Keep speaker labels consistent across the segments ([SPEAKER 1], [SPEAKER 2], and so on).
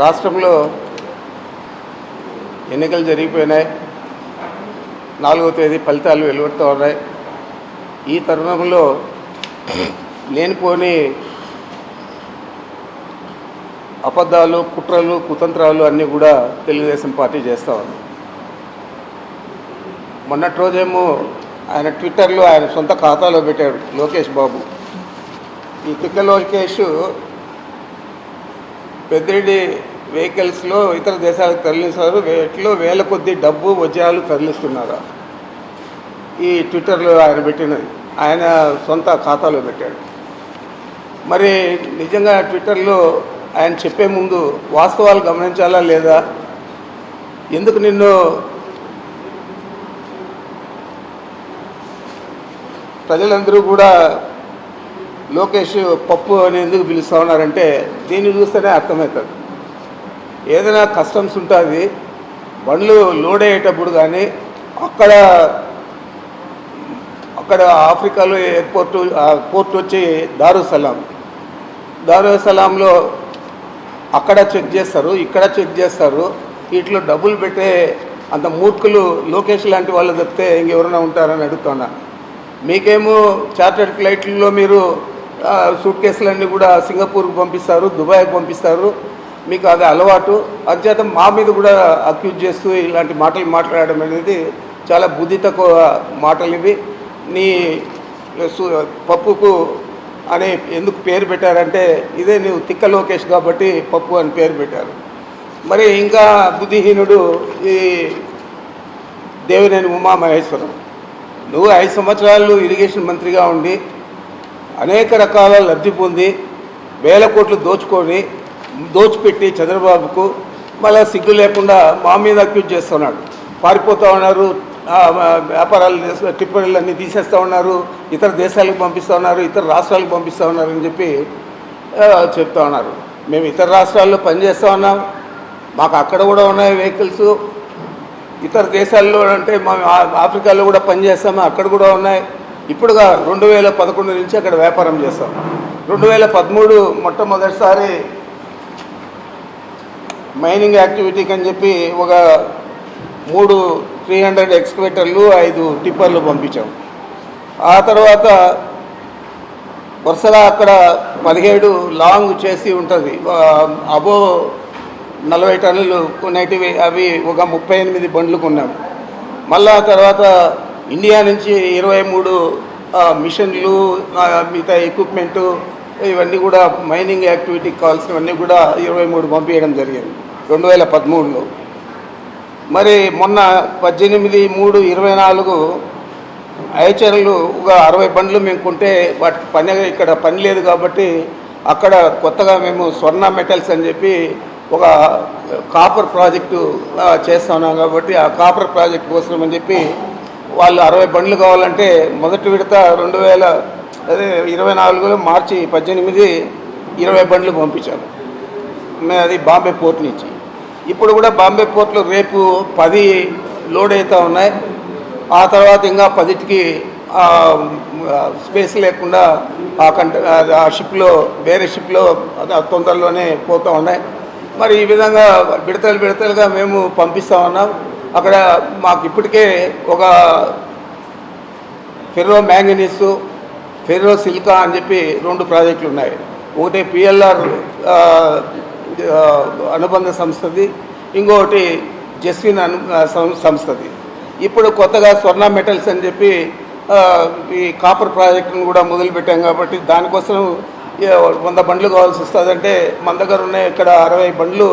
[SPEAKER 1] రాష్ట్రంలో ఎన్నికలు జరిగిపోయినాయి. నాలుగో తేదీ ఫలితాలు వెలువడుతూ ఉన్నాయి. ఈ తరుణంలో లేనిపోని అబద్ధాలు కుట్రలు కుతంత్రాలు అన్నీ కూడా తెలుగుదేశం పార్టీ చేస్తూ ఉంది. మొన్నటి రోజేమో ఆయన ట్విట్టర్లో ఆయన సొంత ఖాతాలో పెట్టాడు లోకేష్ బాబు. ఈ తిక్క లోకేష్ పెద్దిరెడ్డి వెహికల్స్లో ఇతర దేశాలకు తరలిస్తారు. వీటిలో వేల కొద్ది డబ్బు వజ్రాలు తరలిస్తున్నారు. ఈ ట్విట్టర్లో ఆయన పెట్టినది. ఆయన సొంత ఖాతాలో పెట్టాడు. మరి నిజంగా ట్విట్టర్లో ఆయన చెప్పే ముందు వాస్తవాలు గమనించాలా లేదా? ఎందుకు నిన్ను ప్రజలందరూ కూడా లోకేష్ పప్పు అని ఎందుకు పిలుస్తూ ఉన్నారంటే దీన్ని చూస్తేనే అర్థమవుతుంది. ఏదైనా కస్టమ్స్ ఉంటుంది బండ్లు లోడ్ అయ్యేటప్పుడు కానీ అక్కడ అక్కడ ఆఫ్రికాలో ఎయిర్పోర్టు పోర్ట్ వచ్చి దారుసలాం. దారుసలాంలో అక్కడ చెక్ చేస్తారు ఇక్కడ చెక్ చేస్తారు. వీటిలో డబ్బులు పెట్టే అంత మూర్ఖులు లోకేష్ లాంటి వాళ్ళు తప్పితే ఇంకెవరైనా ఉంటారని అడుగుతున్నా. మీకేమో చార్టర్డ్ ఫ్లైట్లలో మీరు సూట్ కేసులన్నీ కూడా సింగపూర్కి పంపిస్తారు దుబాయ్కి పంపిస్తారు. మీకు అది అలవాటు. అంచేత మా మీద కూడా అక్యూజ్ చేస్తూ ఇలాంటి మాటలు మాట్లాడడం అనేది చాలా బుద్ధి తక్కువ మాటలు ఇవి. నీ పప్పుకు అనే ఎందుకు పేరు పెట్టారంటే ఇదే నువ్వు తిక్క లోకేష్ కాబట్టి పప్పు అని పేరు పెట్టారు. మరి ఇంకా బుద్ధిహీనుడు ఈ దేవినేని ఉమామహేశ్వరం. నువ్వు ఐదు సంవత్సరాలు ఇరిగేషన్ మంత్రిగా ఉండి అనేక రకాల లబ్ధి పొంది వేల కోట్లు దోచుకొని దోచిపెట్టి చంద్రబాబుకు మళ్ళీ సిగ్గు లేకుండా మా మీద అక్యూజ్ చేస్తున్నాడు. పారిపోతూ ఉన్నారు వ్యాపారాలు చేస్తూ- అన్నీ తీసేస్తూ ఉన్నారు ఇతర దేశాలకు పంపిస్తూ ఉన్నారు ఇతర రాష్ట్రాలకు పంపిస్తూ ఉన్నారు అని చెప్పి చెప్తా ఉన్నారు. మేము ఇతర రాష్ట్రాల్లో పనిచేస్తూ ఉన్నాం. మాకు అక్కడ కూడా ఉన్నాయి వెహికల్స్. ఇతర దేశాల్లో అంటే మా ఆఫ్రికాలో కూడా పనిచేస్తాము అక్కడ కూడా ఉన్నాయి. ఇప్పుడుగా రెండు వేల పదకొండు నుంచి అక్కడ వ్యాపారం చేస్తాం. రెండు వేల పదమూడు మొట్టమొదటిసారి మైనింగ్ యాక్టివిటీకి అని చెప్పి ఒక మూడు త్రీ హండ్రెడ్ ఎక్స్కవేటర్లు ఐదు టిప్పర్లు పంపించాం. ఆ తర్వాత వరుసగా అక్కడ పదిహేడు లాంగ్ చేసి ఉంటుంది. అబో నలభై టన్నులు కొనేటివి అవి ఒక ముప్పై ఎనిమిది బండ్లు కొన్నాం. మళ్ళా తర్వాత ఇండియా నుంచి ఇరవై మూడు మిషన్లు మిగతా ఎక్విప్మెంటు ఇవన్నీ కూడా మైనింగ్ యాక్టివిటీకి కావాల్సినవన్నీ కూడా ఇరవై మూడు పంపించడం జరిగింది రెండు వేల పదమూడులో. మరి మొన్న పద్దెనిమిది మూడు ఇరవై నాలుగు ఐచర్లు ఒక అరవై బండ్లు మేము కొంటే వాటికి పని ఇక్కడ పని లేదు కాబట్టి అక్కడ కొత్తగా మేము స్వర్ణ మెటల్స్ అని చెప్పి ఒక కాపర్ ప్రాజెక్టు చేస్తున్నాం కాబట్టి ఆ కాపర్ ప్రాజెక్ట్ కోసం అని చెప్పి వాళ్ళు అరవై బండ్లు కావాలంటే మొదటి విడత రెండు వేల అదే ఇరవై నాలుగులో మార్చి పద్దెనిమిది ఇరవై బండ్లు పంపించారు. అది బాంబే పోర్ట్ నుంచి. ఇప్పుడు కూడా బాంబే పోర్ట్లో రేపు పది లోడ్ అవుతూ ఉన్నాయి. ఆ తర్వాత ఇంకా పదిటికి స్పేస్ లేకుండా ఆ కంట ఆ షిప్లో వేరే షిప్లో తొందరలోనే పోతూ ఉన్నాయి. మరి ఈ విధంగా విడతలు విడతలుగా మేము పంపిస్తూ ఉన్నాం. అక్కడ మాకు ఇప్పటికే ఒక ఫెర్రో మ్యాంగనీస్ ఫెర్రో సిల్కా అని చెప్పి రెండు ప్రాజెక్టులు ఉన్నాయి. ఒకటి పిఎల్ఆర్ అనుబంధ సంస్థది ఇంకొకటి జస్విన్ అను సం- సంస్థది. ఇప్పుడు కొత్తగా స్వర్ణ మెటల్స్ అని చెప్పి ఈ కాపర్ ప్రాజెక్టును కూడా మొదలుపెట్టాం కాబట్టి దానికోసం వంద బండ్లు కావాల్సి వస్తుందంటే మన దగ్గర ఉన్నాయి ఇక్కడ అరవై బండ్లు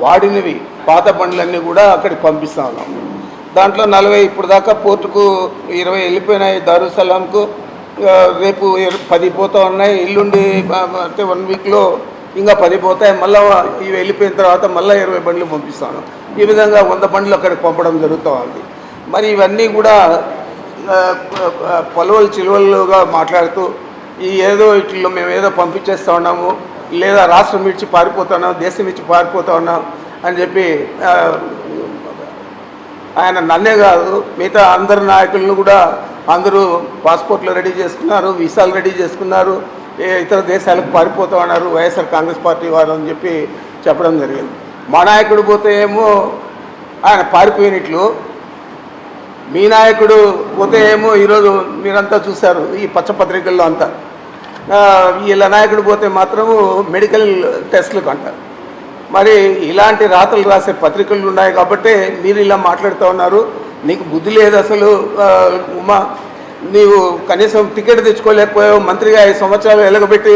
[SPEAKER 1] వాడినవి పాత బండ్లన్నీ కూడా అక్కడికి పంపిస్తా ఉన్నాం దాంట్లో నలభై ఇప్పుడు దాకా పోర్టుకు ఇరవై వెళ్ళిపోయినాయి దారుసలాంకు రేపు పది పోతా ఉన్నాయి ఎల్లుండి అంటే వన్ వీక్లో ఇంకా పది పోతాయి మళ్ళీ ఇవి వెళ్ళిపోయిన తర్వాత మళ్ళీ ఇరవై బండ్లు పంపిస్తాను ఈ విధంగా వంద బండ్లు అక్కడికి పంపడం జరుగుతూ ఉంది మరి ఇవన్నీ కూడా పొలవలు చిలువలుగా మాట్లాడుతూ ఈ ఏదో ఇట్లో మేము ఏదో పంపించేస్తా ఉన్నాము లేదా రాష్ట్రం ఇచ్చి పారిపోతున్నాం దేశం ఇచ్చి పారిపోతా ఉన్నాం అని చెప్పి ఆయన నన్నే కాదు మిగతా అందరి నాయకులను కూడా అందరూ పాస్పోర్ట్లు రెడీ చేసుకున్నారు వీసాలు రెడీ చేసుకున్నారు ఇతర దేశాలకు పారిపోతా ఉన్నారు వైఎస్ఆర్ కాంగ్రెస్ పార్టీ వారు అని చెప్పి చెప్పడం జరిగింది. మా నాయకుడు పోతే ఏమో ఆయన పారిపోయినట్లు మీ నాయకుడు పోతే ఏమో ఈరోజు మీరంతా చూశారు ఈ పచ్చపత్రికల్లో అంతా. వీళ్ళ నాయకుడు పోతే మాత్రము మెడికల్ టెస్ట్లకు అంటారు మరి ఇలాంటి రాతలు రాసే పత్రికలు ఉన్నాయి కాబట్టి మీరు ఇలా మాట్లాడుతూ ఉన్నారు. నీకు బుద్ధి లేదు అసలు ఉమా. నీవు కనీసం టికెట్ తెచ్చుకోలేకపోయావు మంత్రిగా ఐదు సంవత్సరాలు ఎలగబెట్టి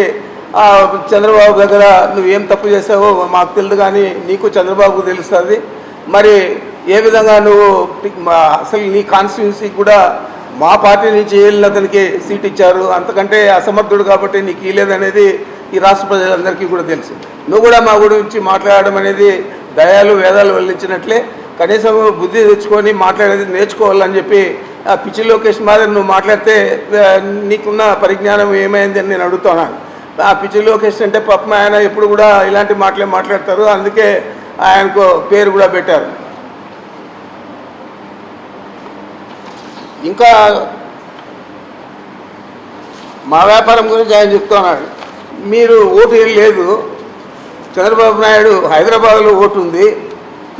[SPEAKER 1] చంద్రబాబు దగ్గర నువ్వేం తప్పు చేసావో మాకు తెలియదు కానీ నీకు చంద్రబాబుకు తెలుస్తుంది. మరి ఏ విధంగా నువ్వు మా- అసలు నీ కాన్స్టిట్యున్సీకి కూడా మా పార్టీ నుంచి వెళ్ళిన అతనికి సీట్ ఇచ్చారు అంతకంటే అసమర్థుడు కాబట్టి నీకు ఇవ్వలేదనేది ఈ రాష్ట్ర ప్రజలందరికీ కూడా తెలుసు. నువ్వు కూడా మా గురించి మాట్లాడడం అనేది దయాలు వేదాలు వెళ్ళించినట్లే కనీసం బుద్ధి తెచ్చుకొని మాట్లాడేది నేర్చుకోవాలని చెప్పి ఆ పిచ్చి లోకేష్ మాదిరి నువ్వు మాట్లాడితే నీకున్న పరిజ్ఞానం ఏమైంది అని నేను అడుగుతున్నాను ఆ పిచ్చి లోకేష్ అంటే పాపం ఆయన ఎప్పుడు కూడా ఇలాంటి మాటలే మాట్లాడతారు. అందుకే ఆయనకు పేరు కూడా పెట్టారు. ఇంకా మా వ్యాపారం గురించి ఆయన చెప్తున్నాడు. మీరు ఓటు ఏం లేదు. చంద్రబాబు నాయుడు హైదరాబాద్లో ఓటు ఉంది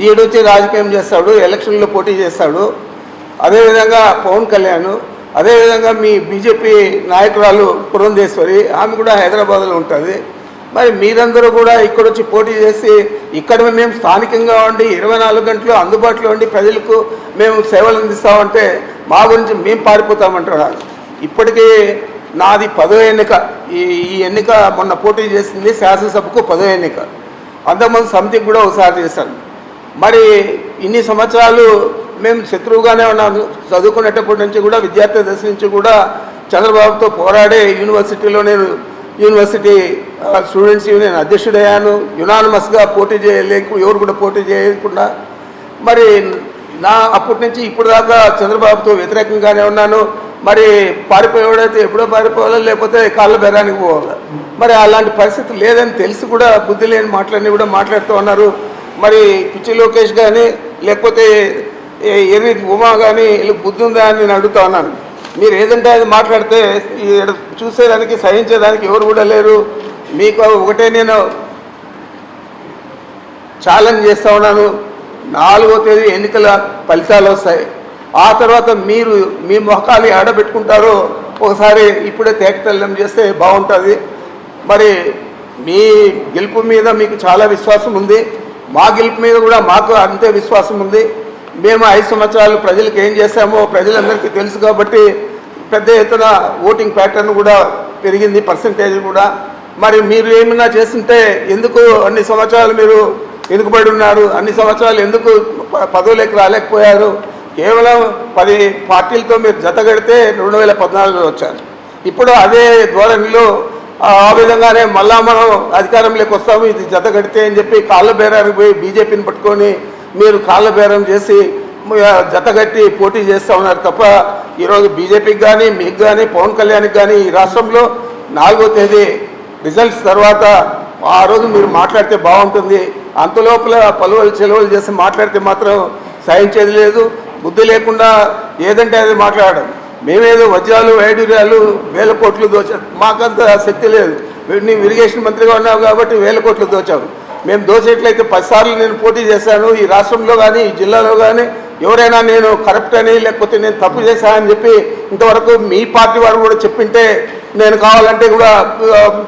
[SPEAKER 1] ఈడొచ్చి రాజకీయం చేస్తాడు ఎలక్షన్లో పోటీ చేస్తాడు. అదేవిధంగా పవన్ కళ్యాణ్ అదేవిధంగా మీ బీజేపీ నాయకురాలు పురంధేశ్వరి ఆమె కూడా హైదరాబాద్లో ఉంటుంది. మరి మీరందరూ కూడా ఇక్కడ వచ్చి పోటీ చేసి ఇక్కడ మేము స్థానికంగా ఉండి ఇరవై నాలుగు గంటలు అందుబాటులో ఉండి ప్రజలకు మేము సేవలు అందిస్తామంటే మా గురించి మేము పారిపోతామంటున్నారు ఇప్పటికీ నాది పదో ఎన్నిక. ఈ ఈ ఎన్నిక మొన్న పోటీ చేసింది శాసనసభకు పదో ఎన్నిక. అంతకుముందు సమితికి కూడా ఒకసారి చేశాను మరి ఇన్ని సంవత్సరాలు మేము శత్రువుగానే ఉన్నాము చదువుకునేటప్పటి నుంచి కూడా విద్యార్థి దశ నుంచి కూడా చంద్రబాబుతో పోరాడే యూనివర్సిటీలో నేను యూనివర్సిటీ స్టూడెంట్స్ యూనియన్ అధ్యక్షుడయ్యాను. యునానిమస్గా పోటీ చేయలేకు ఎవరు కూడా పోటీ చేయకుండా. మరి నా అప్పటి నుంచి ఇప్పుడు దాకా చంద్రబాబుతో వ్యతిరేకంగానే ఉన్నాను. మరి పారిపోయేవాడైతే ఎప్పుడో పారిపోవాలా? లేకపోతే కాళ్ళ బెరానికి పోవాలా? మరి అలాంటి పరిస్థితి లేదని తెలిసి కూడా బుద్ధి లేని మాటలన్నీ కూడా మాట్లాడుతూ ఉన్నారు. మరి పిచ్చి లోకేష్ కానీ లేకపోతే ఎర్రి ఉమా కానీ వీళ్ళకి బుద్ధి ఉందా అని నేను అడుగుతా ఉన్నాను. మీరు ఏదంటే అది మాట్లాడితే చూసేదానికి సహించేదానికి ఎవరు కూడా లేరు. మీకు ఒకటే నేను ఛాలెంజ్ చేస్తూ ఉన్నాను. నాలుగో తేదీ ఎన్నికల ఫలితాలు వస్తాయి. ఆ తర్వాత మీరు మీ మొహకాలు ఆడబెట్టుకుంటారో ఒకసారి ఇప్పుడే తేకతల్లం చేస్తే బాగుంటుంది. మరి మీ గెలుపు మీద మీకు చాలా విశ్వాసం ఉంది. మా గెలుపు మీద కూడా మాకు అంతే విశ్వాసం ఉంది. మేము ఐదు సంవత్సరాలు ప్రజలకు ఏం చేశామో ప్రజలందరికీ తెలుసు కాబట్టి పెద్ద ఎత్తున ఓటింగ్ ప్యాటర్న్ కూడా పెరిగింది పర్సంటేజ్ కూడా. మరి మీరు ఏమైనా చేస్తుంటే ఎందుకు అన్ని సంవత్సరాలు మీరు వెనుకబడి ఉన్నారు అన్ని సంవత్సరాలు ఎందుకు పదవులకు రాలేకపోయారు? కేవలం పది పార్టీలతో మీరు జతగడితే రెండు వేల పద్నాలుగులో వచ్చారు. ఇప్పుడు అదే ధోరణిలో ఆ విధంగానే మళ్ళా మనం అధికారంలోకి వస్తాము ఇది జతగడితే అని చెప్పి కాళ్ళ బేరానికి పోయి బీజేపీని పట్టుకొని మీరు కాళ్ళ బేరం చేసి జతగట్టి పోటీ చేస్తూ ఉన్నారు తప్ప ఈరోజు బీజేపీకి కానీ మీకు కానీ పవన్ కళ్యాణ్కి కానీ ఈ రాష్ట్రంలో నాలుగో తేదీ రిజల్ట్స్ తర్వాత ఆ రోజు మీరు మాట్లాడితే బాగుంటుంది. అంతలోపల పలువలు చెలవలు చేసి మాట్లాడితే మాత్రం సహించేది లేదు బుద్ధి లేకుండా ఏదంటే అది మాట్లాడడం. మేమేదో వజ్రాలు వైడూర్యాలు వేల కోట్లు దోచా. మాకంత శక్తి లేదు. నీవు ఇరిగేషన్ మంత్రిగా ఉన్నావు కాబట్టి వేల కోట్లు దోచావు మేము దోచేట్లయితే పదిసార్లు నేను పోటీ చేశాను. ఈ రాష్ట్రంలో కానీ ఈ జిల్లాలో కానీ ఎవరైనా నేను కరప్ట్ అని లేకపోతే నేను తప్పు చేశానని చెప్పి ఇంతవరకు మీ పార్టీ వారు కూడా చెప్పింటే నేను కావాలంటే కూడా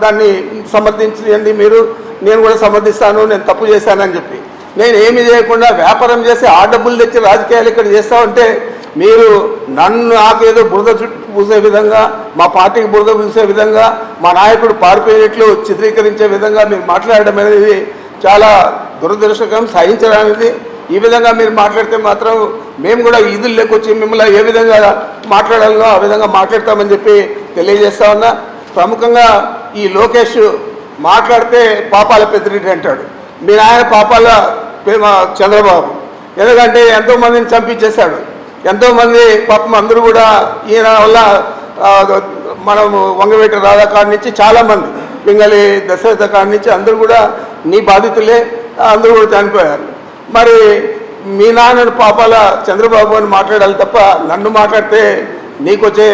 [SPEAKER 1] దాన్ని సమర్థించండి మీరు. నేను కూడా సమర్థిస్తాను నేను తప్పు చేశానని చెప్పి. నేను ఏమి చేయకుండా వ్యాపారం చేసి ఆ డబ్బులు తెచ్చి రాజకీయాలు ఇక్కడ చేస్తామంటే మీరు నన్ను నాకేదో బురద చుట్టూ పూసే విధంగా మా పార్టీకి బురద పూసే విధంగా మా నాయకుడు పారిపోయినట్లు చిత్రీకరించే విధంగా మీరు మాట్లాడడం అనేది చాలా దురదృష్టకరం సహించడానికి ఈ విధంగా మీరు మాట్లాడితే మాత్రం మేము కూడా ఈదులు లేకొచ్చి మిమ్మల్ని ఏ విధంగా మాట్లాడాలో ఆ విధంగా మాట్లాడతామని చెప్పి తెలియజేస్తా ఉన్నా. ప్రముఖంగా ఈ లోకేష్ మాట్లాడితే పాపాల పెద్దరెడ్డి అంటాడు. మీ నాయన పాపాల చంద్రబాబు. ఎందుకంటే ఎంతోమందిని చంపించేశాడు. ఎంతోమంది పాపం అందరూ కూడా ఈయన వల్ల మనము వంగవేట రాధా కాడి నుంచి చాలామంది పింగళి దశరథ కాడి నుంచి అందరూ కూడా నీ బాధితులే అందరూ కూడా చనిపోయారు. మరి మీ నాన్నను పాపాల చంద్రబాబు అని మాట్లాడాలి తప్ప నన్ను మాట్లాడితే నీకు వచ్చే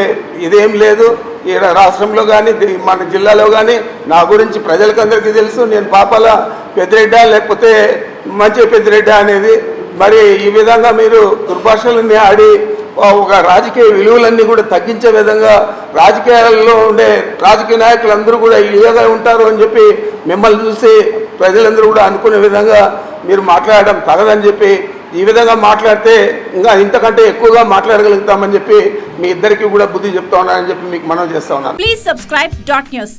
[SPEAKER 1] ఇదేం లేదు. ఈ రాష్ట్రంలో కానీ మన జిల్లాలో కానీ నా గురించి ప్రజలకందరికీ తెలుసు. నేను పాపాల పెద్దిరెడ్డ లేకపోతే మంచి పెద్దిరెడ్డ అనేది. మరి ఈ విధంగా మీరు దుర్భాషలన్నీ ఆడి ఒక రాజకీయ విలువలన్నీ కూడా తగ్గించే విధంగా రాజకీయాల్లో ఉండే రాజకీయ నాయకులందరూ కూడా ఇలాగా ఉంటారు అని చెప్పి మిమ్మల్ని చూసి ప్రజలందరూ కూడా అనుకునే విధంగా మీరు మాట్లాడడం తగదని చెప్పి ఈ విధంగా మాట్లాడితే ఇంకా ఇంతకంటే ఎక్కువగా మాట్లాడగలుగుతామని చెప్పి మీ ఇద్దరికి కూడా బుద్ధి చెప్తా ఉన్నానని చెప్పి మీకు మనం చేస్తా ఉన్నాను.
[SPEAKER 2] Please subscribe dot news